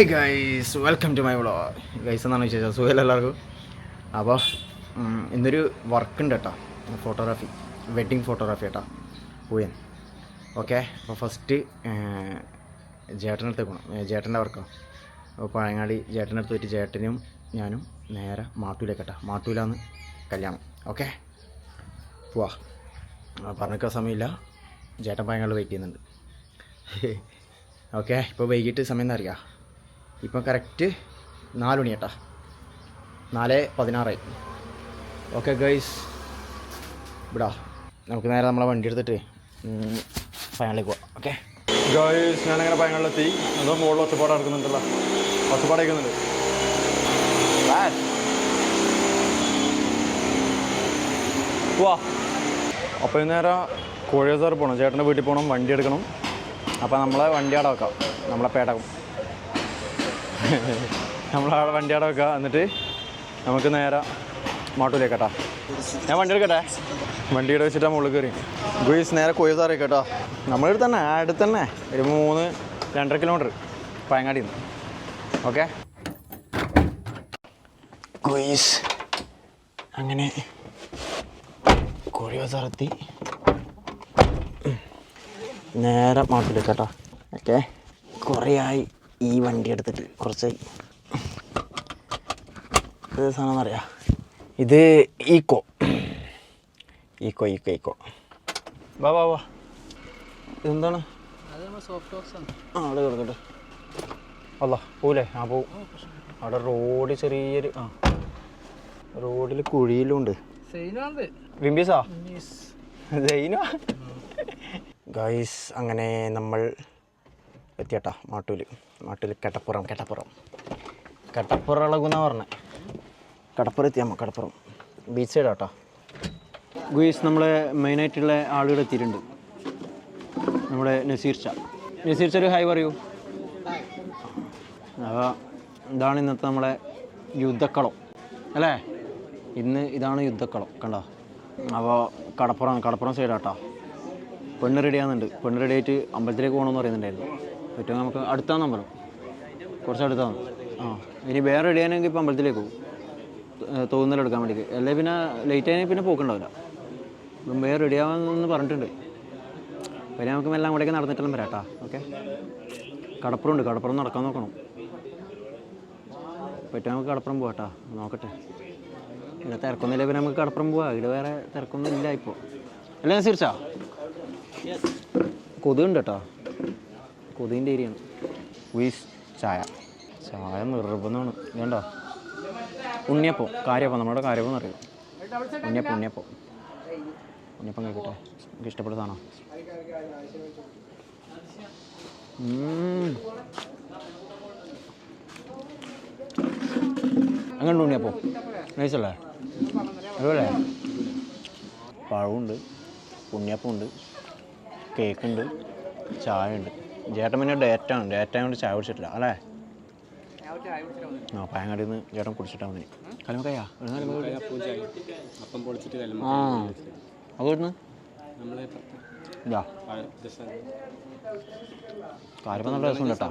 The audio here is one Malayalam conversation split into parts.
Hi guys welcome to my vlog guys എന്നാണ് വിശേഷം? സുഖമല്ല എല്ലാവർക്കും? അപ്പോൾ ഇന്നൊരു വർക്ക് ഉണ്ട് കേട്ടോ ഫോട്ടോഗ്രാഫി വെഡ്ഡിങ് ഫോട്ടോഗ്രാഫി കേട്ടോ പൂയൻ ഓക്കെ അപ്പോൾ ഫസ്റ്റ് ജേട്ടനടുത്ത് പോകണം ജേട്ടന്റെ വർക്കോ അപ്പോൾ പഴങ്ങാടി ജേട്ടനടുത്ത് പോയിട്ട് ചേട്ടനും ഞാനും നേരെ മാട്ടൂലേക്ക് കേട്ടോ മാട്ടൂലാന്ന് കല്യാണം. ഓക്കെ പോവാ. പറഞ്ഞിക്കാൻ സമയമില്ല. ചേട്ടൻ പഴങ്ങാട് വെയിറ്റ് ചെയ്യുന്നുണ്ട്. ഓക്കെ ഇപ്പോൾ വൈകിട്ട് സമയം എന്താ അറിയാം? ഇപ്പം കറക്റ്റ് നാല് മണി കേട്ടാ നാല് പതിനാറായി. ഓക്കെ ഗൈസ് ഇവിടാ. നമുക്ക് നേരെ നമ്മളെ വണ്ടി എടുത്തിട്ട് പയങ്ങളിലേക്ക് പോവാം. ഓക്കെ? ഗൈസ് ഞാനങ്ങനെ പയങ്ങളിലെത്തി അതോ മുകളിൽ ഒച്ചപ്പാട് നടക്കുന്നുണ്ടല്ലോ. ഒച്ചപ്പാട് അയക്കുന്നുണ്ട് വാ. അപ്പോൾ നേരെ കോഴിയസാർ പോകണം ചേട്ടന്റെ വീട്ടിൽ പോകണം വണ്ടി എടുക്കണം. അപ്പോൾ നമ്മളെ വണ്ടി അവിടെ വെക്കാം നമ്മളെ പേടകം. നമ്മളവിടെ വണ്ടി അവിടെ വെക്കുക എന്നിട്ട് നമുക്ക് നേരെ മാട്ടൂലേക്കട്ടാ. കേട്ടോ ഞാൻ വണ്ടി എടുക്കട്ടെ? വണ്ടി ഇവിടെ വെച്ചിട്ട് മുകളിൽ കയറി ഗുയിസ് നേരെ കോഴിയസാർ കേട്ടോ നമ്മുടെ അടുത്ത് തന്നെ അടുത്ത് തന്നെ. ഒരു മൂന്ന് രണ്ടര കിലോമീറ്റർ പയങ്ങാടി നിന്ന് ഓക്കെ? ഗുയിസ് അങ്ങനെ കോഴിയസാറെത്തി നേരെ മാട്ടിലേക്ക് കേട്ടോ ഓക്കെ? കുറേ ആയി ഈ വണ്ടി എടുത്തിട്ട് കുറച്ച് ഇത് സാധനം അറിയാം? ഇത് ഈക്കോ. ഈക്കോ ഈക്കോ ഈക്കോ. വാ വാ വാ. ഇതെന്താണ്? ആ അവിടെ കിടക്കട്ടെ. അല്ല പോവില്ലേ ആ പോവും. അവിടെ റോഡ് ചെറിയൊരു ആ. റോഡിൽ കുഴിയിലുണ്ട്. ഗൈസ് അങ്ങനെ നമ്മൾ എത്തിയട്ടാ മാട്ടൂൽ. മാട്ടൂൽ കെട്ടപ്പുറം കെട്ടപ്പുറം കെട്ടപ്പുറം ഇളകുന്ന പറഞ്ഞേ. കടപ്പുറം എത്തിയാമ്മ കടപ്പുറം. ബീച്ച് സൈഡ് ആട്ടോ ഗുയിസ് നമ്മളെ മെയിനായിട്ടുള്ള ആളുകൾ എത്തിയിട്ടുണ്ട്. നമ്മുടെ നസീർച്ച നസീർച്ച ഒരു ഹായ് പറയൂ. അപ്പോൾ ഇതാണ് ഇന്നത്തെ നമ്മളെ യുദ്ധക്കളം. അല്ലേ? ഇന്ന് ഇതാണ് യുദ്ധക്കളം കണ്ടോ? അപ്പോൾ കടപ്പുറം കടപ്പുറം സൈഡാട്ടോ പെണ്ണ് റെഡി ആകുന്നുണ്ട് പെണ്ണ് റെഡി ആയിട്ട് അമ്പലത്തിലേക്ക് പോകണമെന്ന് പറയുന്നുണ്ടായിരുന്നു. പറ്റും. നമുക്ക് അടുത്താന്ന് അമ്പലം കുറച്ച് അടുത്താണ് ആ ഇനി വേറെ റെഡി ആണെങ്കിൽ ഇപ്പോൾ അമ്പലത്തിലേക്ക് പോകും. തോന്നലെടുക്കാൻ വേണ്ടിയിട്ട്. അല്ലെങ്കിൽ പിന്നെ ലേറ്റ് ആയി പിന്നെ പോക്കുണ്ടാവില്ല. ഇപ്പം വേറെ റെഡി ആവാമെന്ന് പറഞ്ഞിട്ടുണ്ട്. പിന്നെ നമുക്ക് എല്ലാം കൂടെയൊക്കെ നടന്നിട്ടെല്ലാം വരാം കേട്ടോ. ഓക്കെ? കടപ്പുറം ഉണ്ട് കടപ്പുറം നടക്കാൻ നോക്കണം. പറ്റും നമുക്ക് കടപ്പുറം പോകാം നോക്കട്ടെ. ഇവിടെ തിരക്കൊന്നുമില്ല. പിന്നെ നമുക്ക് കടപ്പുറം പോവാം. ഇവിടെ വേറെ തിരക്കൊന്നും ഇല്ല ഇപ്പോൾ. അല്ലേ നസീർച്ചാ കൊതുണ്ട് കേട്ടോ. കൊതുകിന്റെ ഏരിയയാണ് വീസ് ചായ. ചായ നിർബന്ധമാണ്. വേണ്ടോ? ഉണ്ണിയപ്പം കാര്യപ്പം നമ്മുടെ കാര്യപ്പം എന്നറിയും? ഉണ്ണിയപ്പം ഉണ്ണിയപ്പം. ഉണ്ണിയപ്പം കഴിക്കട്ടെ. എനിക്ക് ഇഷ്ടപ്പെട്ട അങ്ങനെ ഉണ്ണിയപ്പം? നൈസല്ലേ? അതുപോലെ പഴമുണ്ട് ഉണ്ണിയപ്പമുണ്ട് കേക്കുണ്ട് ചായ ഉണ്ട് ചേട്ടൻ പിന്നെ ഡേറ്റാണ് ഡേറ്റ കൊണ്ട് ചായ കുടിച്ചിട്ടില്ല അല്ലേ? ആ പയങ്ങാടി നിന്ന് ചേട്ടൻ കുടിച്ചിട്ടാ മതി കല്ലുമ്മ ആ. അത് ഇതാ. കാര്യപ്പം നല്ല രസമുണ്ട് കേട്ടോ.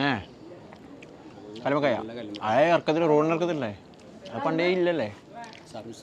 ഏ. കലമക്കയ്യ അയാൾ ഇറക്കത്തിൽ റോഡിന് ഇറക്കത്തില്ലേ? അത് പണ്ടേ ഇല്ലല്ലേ? Service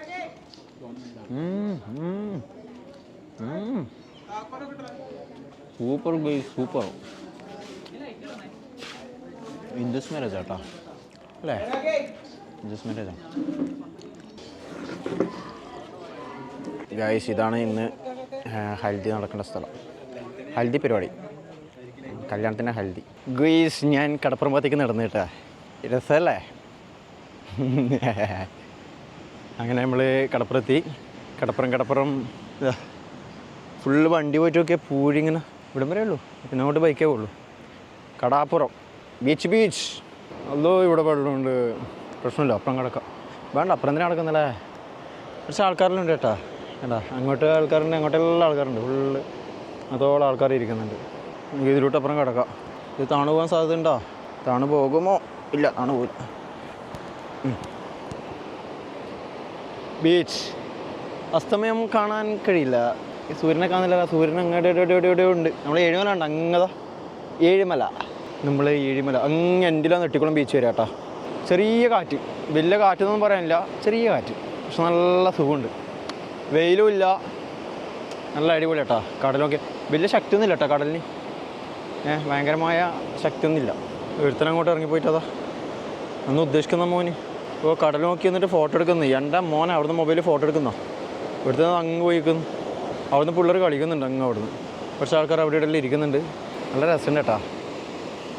super guy super. Indus marriage ആട്ടാ. അല്ലേ? ഇൻഡസ് മാരേജാ. ഗൈസ് ഇതാണ് ഇന്ന് ഹൽദി നടക്കേണ്ട സ്ഥലം. ഹൽദി പരിപാടി. കല്യാണത്തിന്റെ ഹൽദി. ഗൈസ് ഞാൻ കടപ്പുറമ്പത്തേക്ക് നടന്നു കേട്ടാ രസമല്ലേ അങ്ങനെ നമ്മൾ കടപ്പുറത്തി. കടപ്പുറം കടപ്പുറം. ഫുള്ള് വണ്ടി പോയിട്ട് നോക്കിയാൽ പൂഴിങ്ങനെ ഇവിടം വരെ ഉള്ളൂ. പിന്നെ അങ്ങോട്ട് ബൈക്കേ ഉള്ളൂ കടാപ്പുറം. ബീച്ച് ബീച്ച് അതോ ഇവിടെ വെള്ളമുണ്ട്. പ്രശ്നമില്ല അപ്പുറം കിടക്കാം. വേണ്ട അപ്പുറം തന്നെ കിടക്കുന്നല്ലേ കുറച്ച് ആൾക്കാരിലുണ്ട് കേട്ടാ. കേട്ടാ അങ്ങോട്ട് ആൾക്കാരുണ്ട് അങ്ങോട്ടെല്ലാം ആൾക്കാരുണ്ട്. ഫുള്ള് അതോളം ആൾക്കാർ ഇരിക്കുന്നുണ്ട്. നമുക്ക് ഇതിലോട്ട് അപ്പുറം കിടക്കാം. ഇത് താണു പോകാൻ സാധ്യത ഉണ്ടോ താണു പോകുമോ? ഇല്ല താണു പോയില്ല ബീച്ച് അസ്തമയം കാണാൻ കഴിയില്ല. സൂര്യനെ കാണുന്നില്ല. സൂര്യൻ അങ്ങോട്ട് ഉണ്ട്. നമ്മൾ ഏഴിമല ഉണ്ട് അങ്ങതാ. ഏഴിമല. നമ്മൾ ഏഴിമല. അങ്ങ് എന്റെ നെട്ടിക്കുളം ബീച്ച് വരിക കേട്ടോ. ചെറിയ കാറ്റ്. വലിയ കാറ്റൊന്നും പറയാനില്ല. ചെറിയ കാറ്റ്. പക്ഷെ നല്ല സുഖമുണ്ട്. വെയിലും ഇല്ല. നല്ല അടിപൊളി കേട്ടോ. കടലൊക്കെ. വലിയ ശക്തിയൊന്നുമില്ല കേട്ടോ കടലിന്. ഏഹ് ഭയങ്കരമായ ശക്തിയൊന്നുമില്ല. ഒരുത്തനങ്ങോട്ട് ഇറങ്ങിപ്പോയിട്ടതാ. അന്ന് ഉദ്ദേശിക്കുന്ന മോന്. ഇപ്പോൾ കടൽ നോക്കി എന്നിട്ട് ഫോട്ടോ എടുക്കുന്നു. എന്റെ മോൻ അവിടുന്ന് മൊബൈലിൽ ഫോട്ടോ എടുക്കുന്നോ. ഇവിടുത്തെ അങ്ങ് പോയിക്കുന്നു. അവിടുന്ന് പിള്ളേർ കളിക്കുന്നുണ്ട് അങ്ങ് അവിടുന്ന്. കുറച്ച് ആൾക്കാർ അവിടെ ഇടയിൽ ഇരിക്കുന്നുണ്ട്. നല്ല രസമുണ്ട് കേട്ടാ.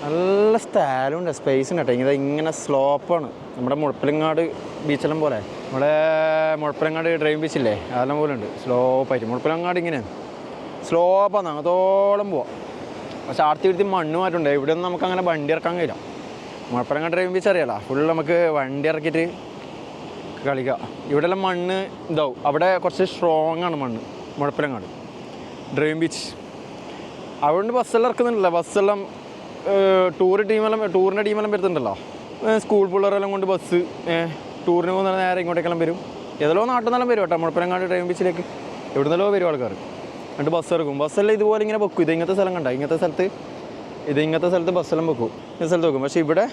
നല്ല സ്പേസ് ഉണ്ട് കേട്ടോ. ഇങ്ങനെ ഇങ്ങനെ സ്ലോപ്പാണ് നമ്മുടെ മുഴപ്പിലങ്ങാട് ബീച്ചെല്ലാം പോലെ. നമ്മുടെ മുഴപ്പിലങ്ങാട് ഡ്രൈവ് ബീച്ചില്ലേ അതെല്ലാം പോലെ ഉണ്ട്. സ്ലോപ്പായിട്ട് മുഴപ്പിലങ്ങാട് ഇങ്ങനെ. സ്ലോപ്പാണ് അങ്ങത്തോളം പോവാം. പക്ഷെ ആർത്തി വരുത്തി മണ്ണ് മാറ്റുണ്ട് ഇവിടെ നമുക്ക് അങ്ങനെ വണ്ടി ഇറക്കാൻ കഴിയില്ല. മുഴപ്പിലങ്ങാട് ഡ്രൈവ് ബീച്ച് അറിയാലോ? ഫുൾ നമുക്ക് വണ്ടി ഇറക്കിയിട്ട് കളിക്കുക ഇവിടെല്ലാം മണ്ണ് ഇതാവും. അവിടെ കുറച്ച് സ്ട്രോങ് ആണ് മണ്ണ്. മുഴപ്പിലങ്ങാട് ഡ്രീം ബീച്ച് അതുകൊണ്ട് ബസ്സെല്ലാം ഇറക്കുന്നുണ്ടല്ലോ. ബസ്സെല്ലാം ടൂർ ടീമെല്ലാം ടൂറിന്റെ ടീമെല്ലാം വരുന്നുണ്ടല്ലോ. ഏഹ് സ്കൂൾ പിള്ളേരെല്ലാം കൊണ്ട് ബസ് ടൂറിന് പോകുന്ന നേരെ ഇങ്ങോട്ടേക്കെല്ലാം വരും. ഏതെല്ലോ നാട്ടിൽ നിന്നെല്ലാം വരും കേട്ടോ. മുഴപ്പിലങ്ങാട് ഡ്രീം ബീച്ചിലേക്ക് എവിടുന്നല്ലോ വരും ആൾക്കാർ എന്നിട്ട് ബസ് ഇറക്കും. ബസ്സെല്ലാം ഇതുപോലെ ഇങ്ങനെ വെക്കും. ഇത് ഇങ്ങനത്തെ സ്ഥലം കണ്ട? ഇങ്ങനത്തെ സ്ഥലത്ത് ഇത് ഇങ്ങനത്തെ സ്ഥലത്ത് ബസ്സെല്ലാം വെക്കും. ഈ സ്ഥലത്ത് വെക്കും. പക്ഷേ ഇവിടെ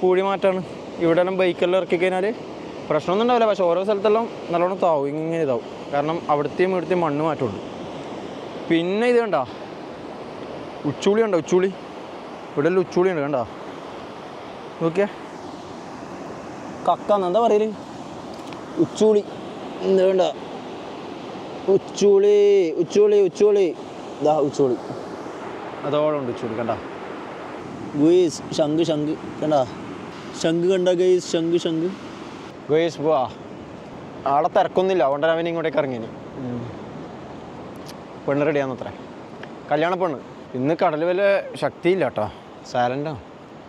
കൂടി മാറ്റാണ്. ഇവിടെ എല്ലാം ബൈക്കെല്ലാം ഇറക്കി കഴിഞ്ഞാൽ പ്രശ്നമൊന്നും ഉണ്ടാവില്ല. പക്ഷേ ഓരോ സ്ഥലത്തെല്ലാം നല്ലോണം താവും. ഇങ്ങനെ ഇതാവും. കാരണം അവിടുത്തെയും ഇവിടുത്തെയും മണ്ണ് മാറ്റമുണ്ട് പിന്നെ ഇത് കണ്ട? ഉച്ചൂളി ഉണ്ടോ ഉച്ചൂളി? ഇവിടെ എല്ലാം ഉച്ചൂളി ഉണ്ട് കണ്ട? നോക്കിയേ. കക്കാന്ന് എന്താ പറയൽ? ഉച്ചൂളി. എന്താ വേണ്ട ഉച്ചൂളി ഉച്ചൂളി ഉച്ചൂളി. ഇതാ ഉച്ചൂളി. അതോളം ഉണ്ട് ഉച്ചൂളി കണ്ട. ഗുയിസ് ശംഖ് ശംഖ് കണ്ട? ശംഖ് കണ്ട ഗൈസ് ശംഖ് ശംഖ്? ഗുയിസ് പോവാ. ആളെ തിരക്കൊന്നുമില്ല അതുകൊണ്ട് അവൻ ഇങ്ങോട്ടേക്ക് ഇറങ്ങിനി പെണ്ണ് റെഡിയാന്നത്രേ. കല്യാണ പെണ്ണ്. ഇന്ന് കടൽ വല്ല ശക്തിയില്ല കേട്ടോ. സൈലന്റാണ്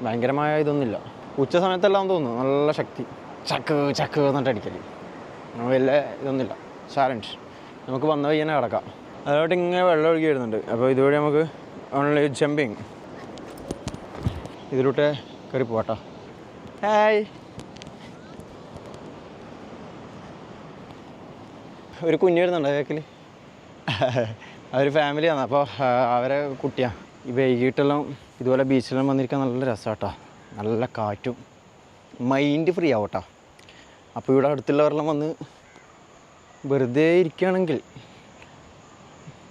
ഭയങ്കരമായ ഇതൊന്നുമില്ല. ഉച്ച സമയത്തെല്ലാം തോന്നുന്നു നല്ല ശക്തി. ചക്ക് ചക്ക് എന്നിട്ട് അടിക്കൽ. വല്ല വലിയ ഇതൊന്നുമില്ല. സൈലന്റ് നമുക്ക് വന്ന പയ്യനെ കിടക്കാം. അതോട്ട് ഇങ്ങനെ വെള്ളം ഒഴുകി വരുന്നുണ്ട്. അപ്പോൾ ഇതുവഴി നമുക്ക് ഓൺലി ജമ്പിങ് ഇതിലൂടെ കയറി പോവാട്ടോ. ഹായ് ഒരു കുഞ്ഞ് വരുന്നുണ്ട് ബാക്കിൽ അവർ ഫാമിലിയാണ് അപ്പോൾ അവരെ കുട്ടിയാണ് ഈ വൈകിട്ടെല്ലാം ഇതുപോലെ ബീച്ചിലെല്ലാം വന്നിരിക്കാൻ നല്ല രസമാട്ടോ നല്ല കാറ്റും. മൈൻഡ് ഫ്രീ ആവട്ടോ. അപ്പോൾ ഇവിടെ അടുത്തുള്ളവരെല്ലാം വന്ന് വെറുതെ ഇരിക്കുകയാണെങ്കിൽ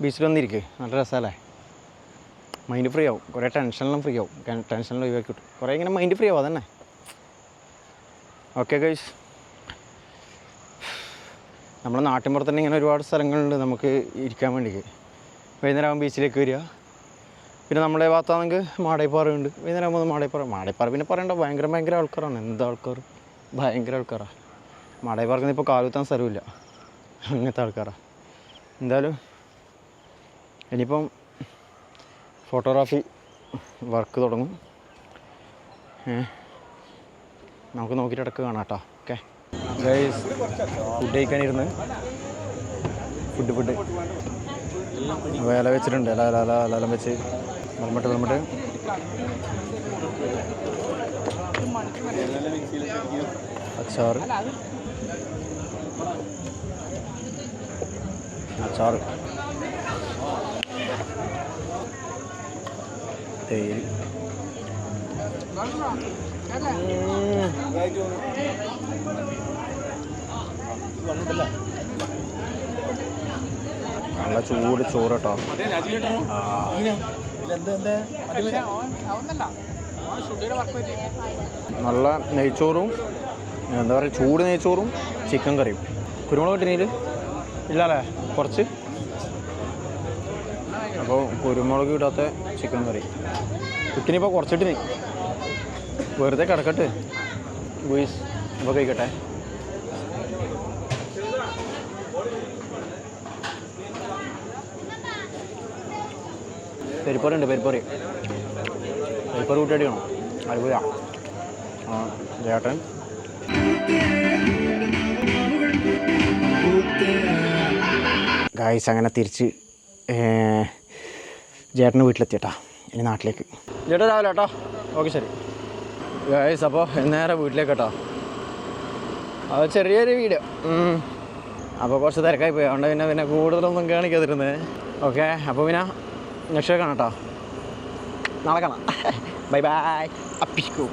ബീച്ചിൽ വന്നിരിക്കുക നല്ല രസമല്ലേ മൈൻഡ് ഫ്രീ ആവും. കുറേ ടെൻഷനെല്ലാം ഫ്രീ ആവും. ടെൻഷനെല്ലാം ഒഴിവാക്കി കിട്ടും. കുറേ ഇങ്ങനെ മൈൻഡ് ഫ്രീ ആവും അതന്നെ. ഓക്കെ ഗൈസ് നമ്മുടെ നാട്ടിൻപുറത്ത് തന്നെ ഇങ്ങനെ ഒരുപാട് സ്ഥലങ്ങളുണ്ട് നമുക്ക് ഇരിക്കാൻ വേണ്ടിയിട്ട് വൈകുന്നേരം ആകുമ്പോൾ ബീച്ചിലേക്ക് വരിക. പിന്നെ നമ്മുടെ ഭാഗത്താണെങ്കിൽ മാടേപ്പാറയുണ്ട്. വൈകുന്നേരം ആകുമ്പോൾ മാടേപ്പാറ മാടേപ്പാറ പിന്നെ പറയണ്ട ഭയങ്കര ഭയങ്കര ആൾക്കാരാണ്. എന്താ ആൾക്കാർ? ഭയങ്കര ആൾക്കാരാണ് മാടേപ്പാറക്ക് ഇപ്പോൾ കാലുത്താൻ സ്ഥലമില്ല അങ്ങനത്തെ ആൾക്കാരാണ് എന്തായാലും ഇനിയിപ്പം ഫോട്ടോഗ്രാഫി വർക്ക് തുടങ്ങും. നമുക്ക് നോക്കിയിട്ട് ഇടയ്ക്ക് കാണാം കേട്ടോ. ഓക്കെ. ഗൈസ് ഫുഡ് കഴിക്കാനിരുന്ന്. ഫുഡ് ഫുഡ് അപ്പോൾ വെച്ചിട്ടുണ്ട്. ഇല ഇല ഇല വെച്ച്. വിളമ്പട്ട് വിളമ്പട്ട് അച്ചാറ്. അച്ചാറ്. തേയില നല്ല ചൂട് ചോറ് കേട്ടോ നല്ല നെയ്ച്ചോറും എന്താ പറയുക ചൂട് നെയ്ച്ചോറും ചിക്കൻ കറിയും. കുരുമുളക് കിട്ടിയില്ല ഇല്ല അല്ലേ കുറച്ച്? അപ്പോൾ കുരുമുളക് ഇടാത്ത ചിക്കൻ കറി. കുക്കിനിപ്പോൾ കുറച്ചിട്ട് നീ വെറുതെ കിടക്കട്ടെ. ഗുയിസ് അപ്പോൾ കഴിക്കട്ടെ. പെരിപ്പറി ഉണ്ട് പെരിപ്പറി പെരിപ്പറി കൂട്ടിയടിക്കണം അടിപൊളിയാ. ആ ചേട്ടൻ ഗായ്സ് അങ്ങനെ തിരിച്ച് ചേട്ടന്റെ വീട്ടിലെത്തിയട്ടാ. ഇനി നാട്ടിലേക്ക്. ചേട്ടാ രാവിലെ കേട്ടോ ഓക്കെ ശരി. ഗായ്സ് അപ്പോൾ നേരെ വീട്ടിലേക്ക് കേട്ടോ അത് ചെറിയൊരു വീഡിയോ. അപ്പോൾ കുറച്ച് തിരക്കായി പോയി. അതുകൊണ്ട് പിന്നെ പിന്നെ കൂടുതലൊന്നും കാണിക്കാതിരുന്നത് ഓക്കെ അപ്പോൾ പിന്നെ നെക്സ്റ്റ് കാണാം കേട്ടോ നാളെ കാണാം. Bye bye Appiko.